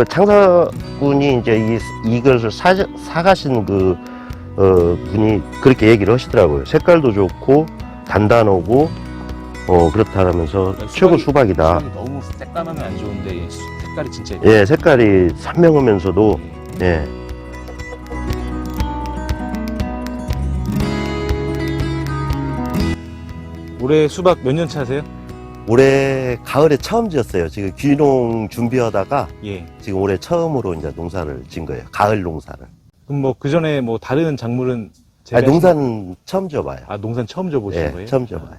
그 창사군이 이제 이, 이것을 사, 사가신 그, 어, 분이 그렇게 얘기를 하시더라고요. 색깔도 좋고, 단단하고, 어, 그렇다면서 최고 수박이다. 수박이 너무 새까하면 안 좋은데 수- 색깔이 진짜 예, 색깔이 선명하면서도, 예, 올해 수박 몇 년 차세요? 올해 가을에 처음 지었어요. 지금 귀농 준비하다가 예. 지금 올해 처음으로 이제 농사를 진 거예요. 가을 농사를. 그럼 뭐 그 전에 뭐 다른 작물은 아, 재배하신- 농사는 처음 지어봐요. 아 농산 처음 줘보신 예, 거예요? 처음 지어봐요.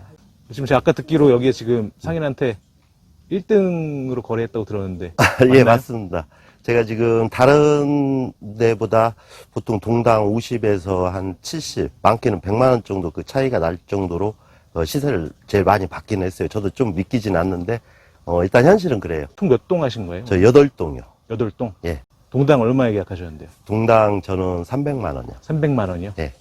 지금 제가 아까 듣기로 여기에 지금 상인한테 1등으로 거래했다고 들었는데 예, 맞나요? 맞습니다. 제가 지금 다른 데보다 보통 동당 50에서 한 70, 많게는 100만 원 정도 그 차이가 날 정도로 어, 시세를 제일 많이 받긴 했어요. 저도 좀 믿기진 않는데 어, 일단 현실은 그래요. 총 몇 동 하신 거예요? 저 8동이요. 여덟 동 예. 동당 얼마에 계약하셨는데요? 동당 저는 300만 원이요. 300만 원이요? 예.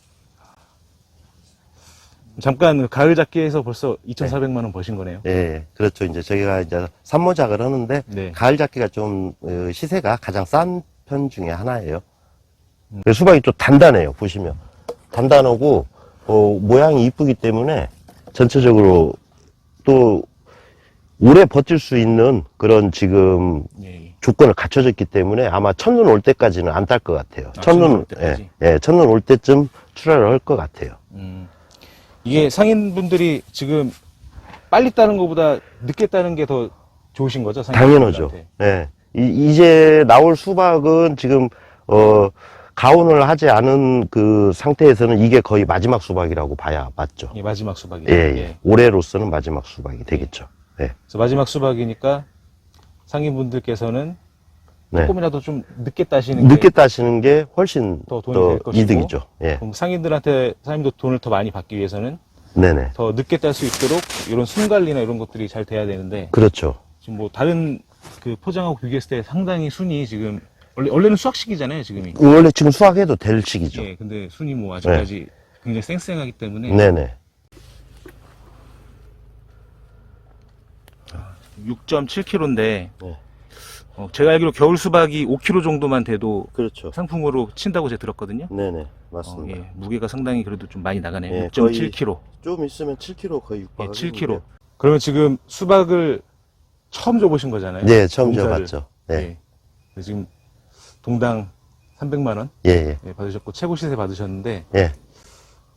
잠깐 가을 잡기에서 벌써 2,400만 원 버신 거네요. 예, 그렇죠. 이제 저희가 이제 산모작을 하는데 네. 가을 잡기가 좀 어, 시세가 가장 싼 편 중에 하나예요. 그 수박이 또 단단해요. 보시면 단단하고 어, 모양이 이쁘기 때문에 전체적으로 또 오래 버틸 수 있는 그런 지금 예. 예. 조건을 갖춰졌기 때문에 아마 첫눈 올 때까지는 안 딸 것 같아요. 아, 첫눈 올 예, 때까지? 예, 첫눈 올 때쯤 출하를 할 것 같아요. 음. 이게 상인분들이 지금 빨리 따는 것보다 늦게 따는 게 더 좋으신 거죠? 당연하죠. 예. 이, 제 나올 수박은 지금, 어, 가온을 하지 않은 그 상태에서는 이게 거의 마지막 수박이라고 봐야 맞죠. 이 마지막 수박이. 예, 예. 올해로서는 마지막 수박이 되겠죠. 예. 그래서 마지막 수박이니까 상인분들께서는 네. 조금이라도 좀 늦게 따시는 늦게 게 따시는 게 훨씬 더 더, 돈이 될 것이고. 이득이죠. 예. 그럼 상인들한테 상인도 돈을 더 많이 받기 위해서는 네네. 더 늦게 딸 수 있도록 이런 순 관리나 이런 것들이 잘 돼야 되는데 그렇죠. 지금 뭐 다른 그 포장하고 비교했을 때 상당히 순이 지금 원래 원래는 수확 시기잖아요 지금이. 원래 지금 수확해도 될 시기죠. 예, 근데 순이 뭐 아직까지 굉장히 쌩쌩하기 때문에 네네. 6.7kg인데 네. 어, 제가 알기로 겨울 수박이 5kg 정도만 돼도 그렇죠. 상품으로 친다고 제가 들었거든요. 네네. 어, 맞습니다. 예, 무게가 상당히 그래도 좀 많이 나가네요. 예, 6.7kg. 좀 있으면 7kg 거의 예, 육박을 7kg. 그러면 지금 수박을 처음 줘보신 거잖아요. 네, 처음 농사를. 줘봤죠. 네. 예. 지금 동당 300만 원 예, 예. 예, 받으셨고 최고 시세 받으셨는데 예.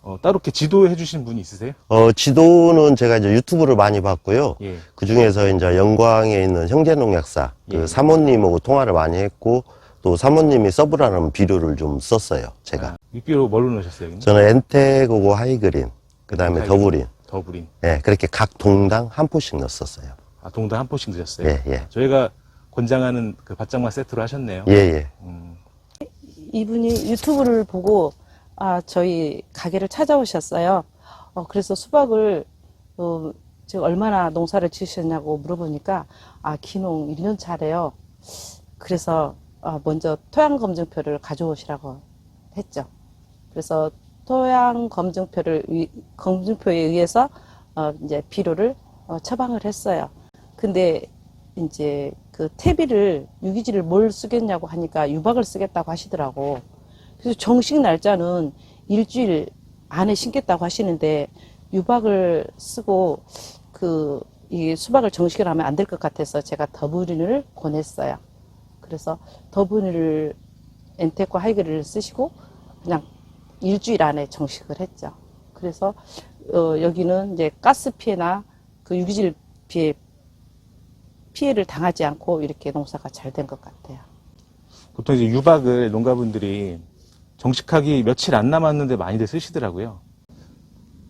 어, 따로 이렇게 지도해 주신 분이 있으세요? 어, 지도는 제가 이제 유튜브를 많이 봤고요. 예. 그 중에서 이제 영광에 있는 형제농약사, 예. 그 사모님하고 통화를 많이 했고, 또 사모님이 서브라는 비료를 좀 썼어요, 제가. 아, 육비로 뭘로 넣으셨어요? 여기는? 저는 엔텍하고 하이그린, 그 다음에 하이그린. 더블인, 더블인. 예, 그렇게 각 동당 한 포씩 넣었었어요. 아, 동당 한 포씩 드셨어요? 예, 예. 저희가 권장하는 그 밭장만 세트로 하셨네요. 예, 예. 음, 이분이 유튜브를 보고 아 저희 가게를 찾아오셨어요. 어, 그래서 수박을 어, 지금 얼마나 농사를 지으셨냐고 물어보니까 아 기농 1년 차래요. 그래서 어, 먼저 토양 검증표를 가져오시라고 했죠. 그래서 토양 검증표를 의- 검증표에 의해서 어, 이제 비료를 어, 처방을 했어요. 근데 이제 그 퇴비를 유기질을 뭘 쓰겠냐고 하니까 유박을 쓰겠다고 하시더라고. 그래서 정식 날짜는 일주일 안에 심겠다고 하시는데 유박을 쓰고 그 이 수박을 정식으로 하면 안 될 것 같아서 제가 더블인을 권했어요. 그래서 더블인을 엔텍과 하이그를 쓰시고 그냥 일주일 안에 정식을 했죠. 그래서 어, 여기는 이제 가스 피해나 그 유기질 피해 피해를 당하지 않고 이렇게 농사가 잘 된 것 같아요. 보통 이제 유박을 농가분들이 정식하기 며칠 안 남았는데 많이들 쓰시더라고요.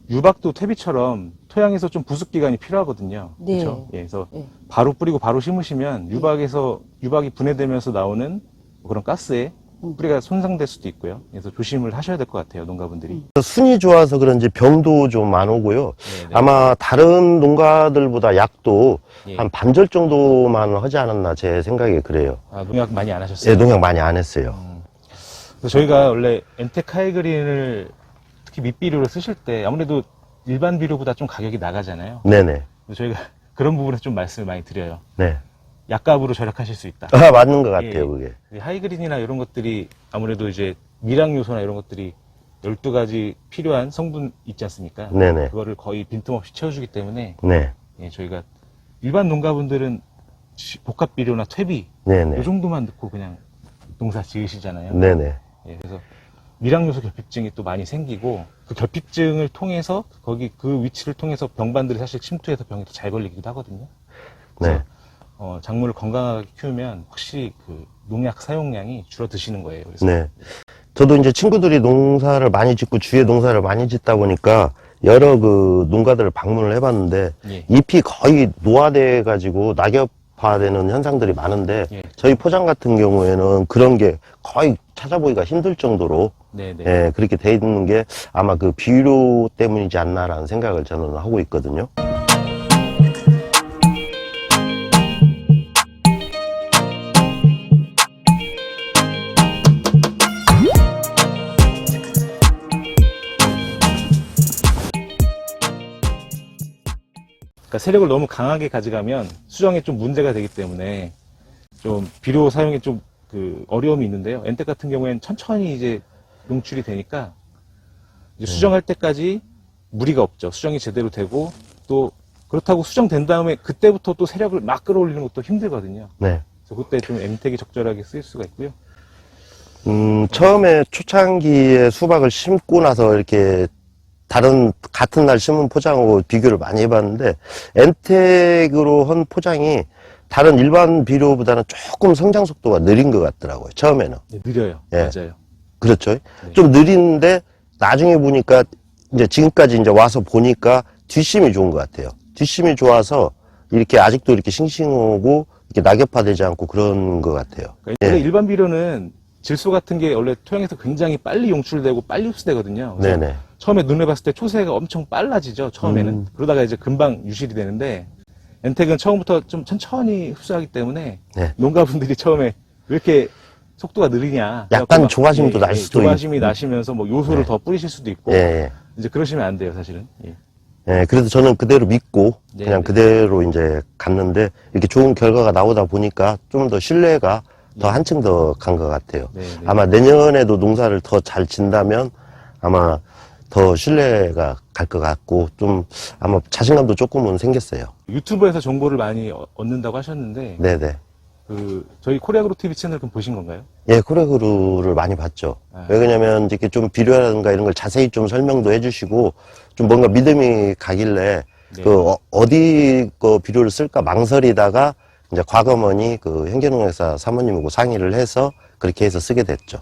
유박도 퇴비처럼 토양에서 좀 부습 기간이 필요하거든요. 네. 그렇죠? 예, 그래서 예. 바로 뿌리고 바로 심으시면 유박에서 유박이 분해되면서 나오는 그런 가스에 음. 뿌리가 손상될 수도 있고요. 그래서 조심을 하셔야 될 것 같아요, 농가분들이. 순이 좋아서 그런지 병도 좀 안 오고요. 네, 네. 아마 다른 농가들보다 약도 예. 한 반절 정도만 하지 않았나 제 생각에 그래요. 아, 농약 많이 안 하셨어요? 예, 농약 많이 안 했어요. 그래서 저희가 원래 엔텍 하이그린을 특히 밑비료로 쓰실 때 아무래도 일반 비료보다 좀 가격이 나가잖아요. 네네. 그래서 저희가 그런 부분에서 좀 말씀을 많이 드려요. 네. 약값으로 절약하실 수 있다. 아, 맞는 것 같아요, 예. 그게. 이 하이그린이나 이런 것들이 아무래도 이제 미량 요소나 이런 것들이 12가지 필요한 성분 있지 않습니까? 네네. 그거를 거의 빈틈없이 채워주기 때문에 네. 예, 저희가 일반 농가분들은 시- 복합 비료나 퇴비 네네. 이 정도만 넣고 그냥 농사 지으시잖아요. 네네. 예, 그래서 미량 요소 결핍증이 또 많이 생기고 그 결핍증을 통해서 거기 그 위치를 통해서 병반들이 사실 침투해서 병이 더 잘 걸리기도 하거든요. 네. 어, 작물을 건강하게 키우면 확실히 그 농약 사용량이 줄어드시는 거예요. 그래서 네. 저도 이제 친구들이 농사를 많이 짓고 주위에 농사를 많이 짓다 보니까 여러 그 농가들을 방문을 해봤는데 예. 잎이 거의 노화돼 가지고 낙엽화되는 현상들이 많은데 예. 저희 포장 같은 경우에는 그런 게 거의 찾아보기가 힘들 정도로 네, 네. 예, 그렇게 돼 있는 게 아마 그 비료 때문이지 않나라는 생각을 저는 하고 있거든요. 그러니까 세력을 너무 강하게 가져가면 수정에 좀 문제가 되기 때문에 좀 비료 사용에 좀 그 어려움이 있는데요. 엔텍 같은 경우에는 천천히 이제 농출이 되니까 이제 수정할 때까지 무리가 없죠. 수정이 제대로 되고 또 그렇다고 수정된 다음에 그때부터 또 세력을 막 끌어올리는 것도 힘들거든요. 네. 그래서 그때 좀 엔텍이 적절하게 쓰일 수가 있고요. 음, 처음에 초창기에 수박을 심고 나서 이렇게 다른 같은 날 심은 포장하고 비교를 많이 해봤는데 엔텍으로 한 포장이 다른 일반 비료보다는 조금 성장 속도가 느린 것 같더라고요. 처음에는 네, 느려요. 예. 맞아요. 그렇죠. 좀 느린데 나중에 보니까 이제 지금까지 이제 와서 보니까 뒷심이 좋은 것 같아요. 뒷심이 좋아서 이렇게 아직도 이렇게 싱싱하고 이렇게 낙엽화되지 않고 그런 것 같아요. 그러니까 예. 일반 비료는 질소 같은 게 원래 토양에서 굉장히 빨리 용출되고 빨리 흡수되거든요. 네네. 처음에 눈에 봤을 때 초세가 엄청 빨라지죠. 처음에는. 음. 그러다가 이제 금방 유실이 되는데 엔텍은 처음부터 좀 천천히 흡수하기 때문에 네. 농가분들이 처음에 왜 이렇게 속도가 느리냐. 약간 조바심도 날 수도 조바심이 있고. 나시면서 뭐 요소를 네. 더 뿌리실 수도 있고 예, 예. 이제 그러시면 안 돼요, 사실은. 예. 예, 그래서 저는 그대로 믿고 네, 그냥 네. 그대로 이제 갔는데 이렇게 좋은 결과가 나오다 보니까 좀 더 신뢰가 더 한층 더 간 것 같아요. 네, 네. 아마 내년에도 농사를 더 잘 진다면 아마 더 신뢰가 갈 것 같고 좀 아마 자신감도 조금은 생겼어요. 유튜브에서 정보를 많이 어- 얻는다고 하셨는데 네네. 그 저희 코리아그로 TV 채널 그럼 보신 건가요? 예, 코레그루를 많이 봤죠. 아. 왜 그러냐면 이렇게 좀 비료라든가 이런 걸 자세히 좀 설명도 해주시고 좀 뭔가 믿음이 가길래 네. 그 어, 디거 비료를 쓸까 망설이다가 이제 과거머니 그 현계농약사 사모님하고 상의를 해서 그렇게 해서 쓰게 됐죠.